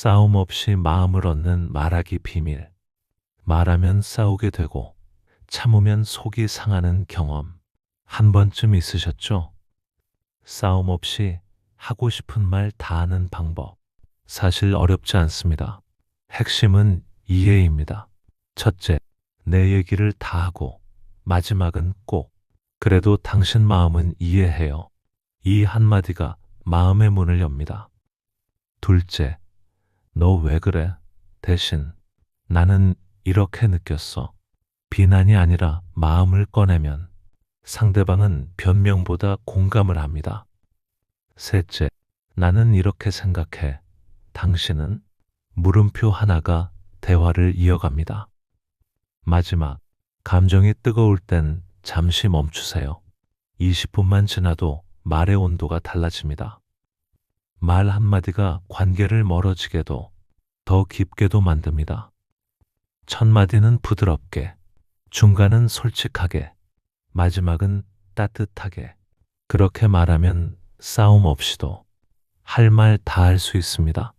싸움 없이 마음을 얻는 말하기 비밀. 말하면 싸우게 되고 참으면 속이 상하는 경험. 한 번쯤 있으셨죠? 싸움 없이 하고 싶은 말 다 하는 방법. 사실 어렵지 않습니다. 핵심은 이해입니다. 첫째, 내 얘기를 다 하고 마지막은 꼭 그래도 당신 마음은 이해해요. 이 한마디가 마음의 문을 엽니다. 둘째, 너 왜 그래? 대신 나는 이렇게 느꼈어. 비난이 아니라 마음을 꺼내면 상대방은 변명보다 공감을 합니다. 셋째, 나는 이렇게 생각해. 당신은 물음표 하나가 대화를 이어갑니다. 마지막, 감정이 뜨거울 땐 잠시 멈추세요. 20분만 지나도 말의 온도가 달라집니다. 말 한마디가 관계를 멀어지게도 더 깊게도 만듭니다. 첫 마디는 부드럽게, 중간은 솔직하게, 마지막은 따뜻하게. 그렇게 말하면 싸움 없이도 할 말 다 할 수 있습니다.